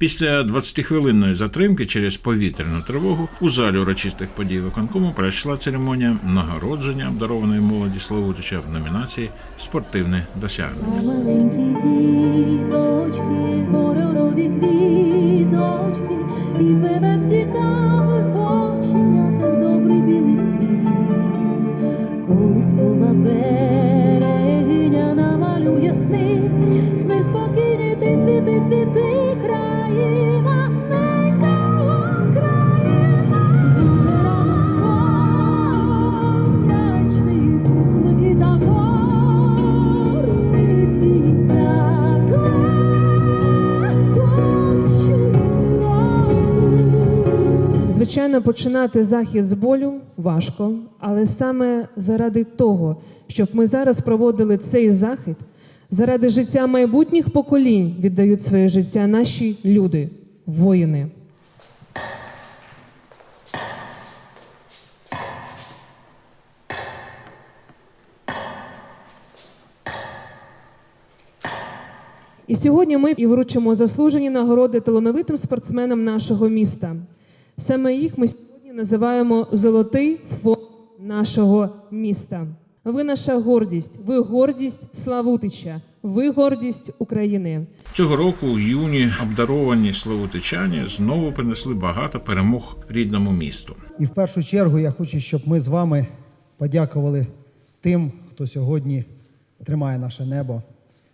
Після 20-хвилинної затримки через повітряну тривогу у залі урочистих подій виконкому пройшла церемонія нагородження обдарованої молоді Славутича в номінації Спортивне досягнення. Маленькі діточки, квіточки, і тебе в Звичайно, починати захід з болю важко, але саме заради того, щоб ми зараз проводили цей захід, заради життя майбутніх поколінь віддають своє життя наші люди, воїни. І сьогодні ми і вручимо заслужені нагороди талановитим спортсменам нашого міста. Саме їх ми сьогодні називаємо Золотий фонд нашого міста. Ви наша гордість, ви гордість Славутича, ви гордість України. Цього року юні обдаровані славутичані знову принесли багато перемог рідному місту. І в першу чергу я хочу, щоб ми з вами подякували тим, хто сьогодні тримає наше небо,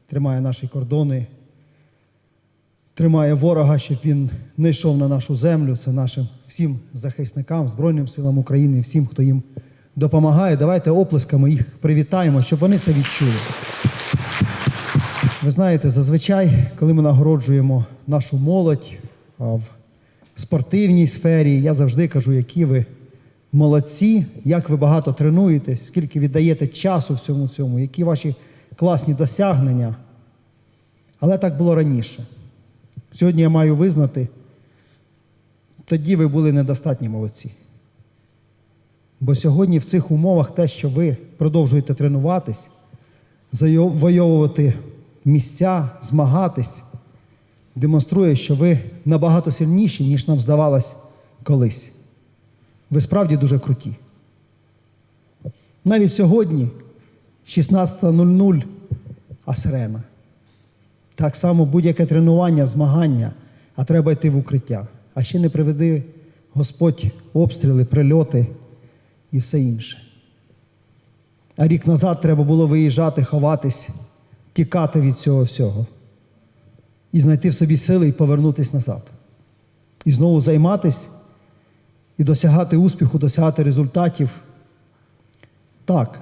тримає наші кордони, тримає ворога, щоб він не йшов на нашу землю. Це нашим всім захисникам, Збройним силам України, всім, хто їм допомагає. Давайте оплесками їх привітаємо, щоб вони це відчули. Ви знаєте, зазвичай, коли ми нагороджуємо нашу молодь в спортивній сфері, я завжди кажу, які ви молодці, як ви багато тренуєтесь, скільки віддаєте часу всьому цьому, які ваші класні досягнення. Але так було раніше. Сьогодні я маю визнати, тоді ви були недостатні молодці. Бо сьогодні в цих умовах те, що ви продовжуєте тренуватись, завойовувати місця, змагатись, демонструє, що ви набагато сильніші, ніж нам здавалось колись. Ви справді дуже круті. Навіть сьогодні, 16.00, а сирена. Так само будь-яке тренування, змагання, а треба йти в укриття. А ще не приведи Господь обстріли, прильоти і все інше. А рік назад треба було виїжджати, ховатись, тікати від цього всього. І знайти в собі сили і повернутися назад. І знову займатись, і досягати успіху, досягати результатів. Так,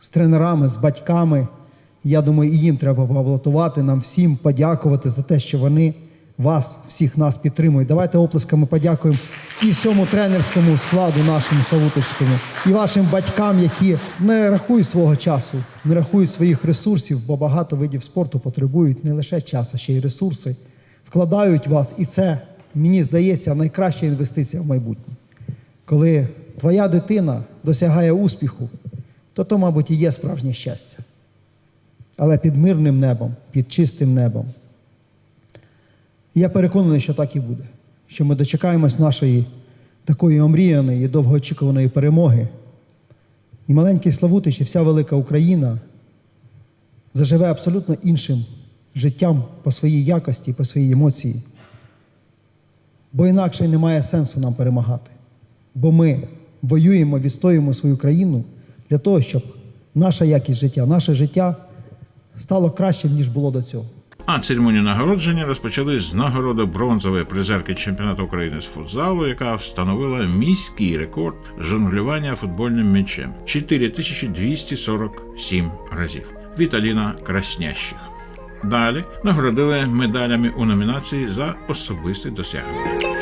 з тренерами, з батьками. Я думаю, і їм треба поаплодувати, нам всім подякувати за те, що вони вас, всіх нас підтримують. Давайте оплесками подякуємо і всьому тренерському складу нашому Славутовському, і вашим батькам, які не рахують свого часу, не рахують своїх ресурсів, бо багато видів спорту потребують не лише час, а ще й ресурси, вкладають вас, і це, мені здається, найкраща інвестиція в майбутнє. Коли твоя дитина досягає успіху, то то, мабуть, і є справжнє щастя. Але під мирним небом, під чистим небом. Я переконаний, що так і буде. Що ми дочекаємось нашої такої омріяної і довгоочікуваної перемоги. І маленький Славутич, і вся велика Україна заживе абсолютно іншим життям по своїй якості, по своїй емоції. Бо інакше немає сенсу нам перемагати. Бо ми воюємо, відстоюємо свою країну для того, щоб наша якість життя, наше життя стало кращим, ніж було до цього. А церемонію нагородження розпочали з нагороди бронзової призерки чемпіонату України з футзалу, яка встановила міський рекорд жонглювання футбольним м'ячем 4247 разів. Віталіна Краснящих. Далі нагородили медалями у номінації за особисте досягнення.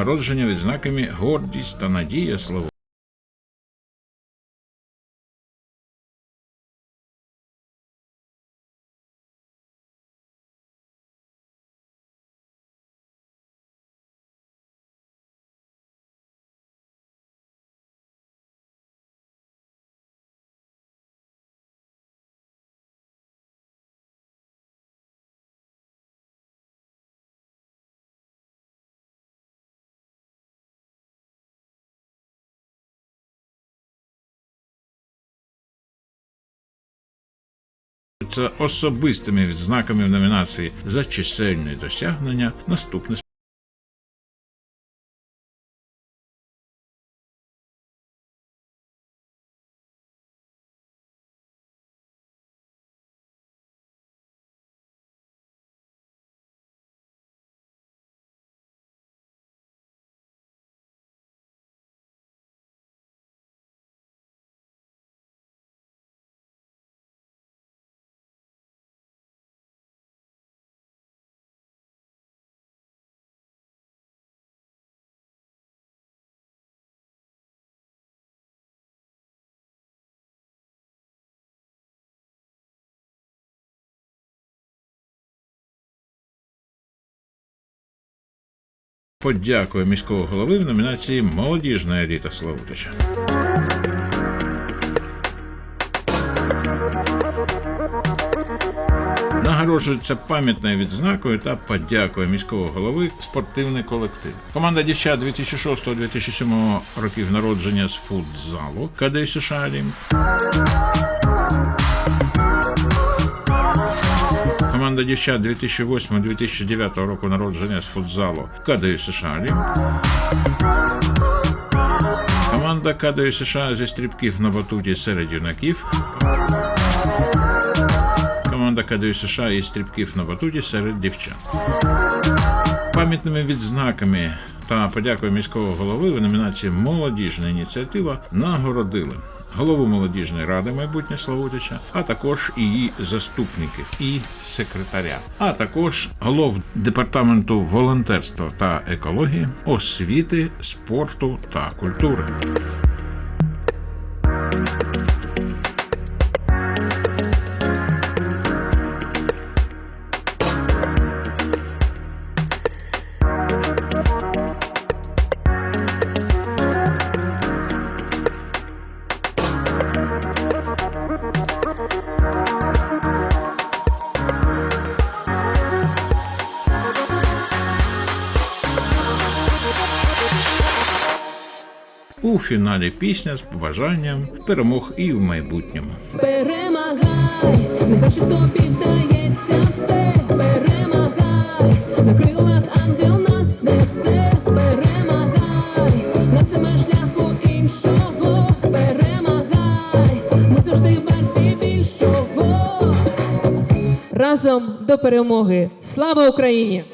Нагородження відзнаками гордість та надія Славутича. Це особистими відзнаками в номінації за чисельні досягнення наступне подякує міського голови в номінації Молодіжна еліта Славутича. Нагороджується пам'ятною відзнакою та подякою міського голови спортивний колектив. Команда дівчат 2006-2007 років народження з футзалу КД США. Команда дівчат 2008-2009 року народження з футзалу КДЮ США. Команда КДЮ США зі стрибків на батуті серед юнаків. Команда КДЮ США із стрибків на батуті серед дівчат. Пам'ятними відзнаками та подякою міського голови в номінації Молодіжна ініціатива нагородили голову молодіжної ради майбутнє Славутича, а також її заступників і секретаря, а також голов департаменту волонтерства та екології, освіти, спорту та культури. Фіналі пісня з побажанням перемог і в майбутньому. Перемагай, нехай що тобі все, перемагай, на крилах ангел нас несе, перемагай, нас немає шляху іншого, перемагай, ми завжди варті більшого. Разом до перемоги. Слава Україні!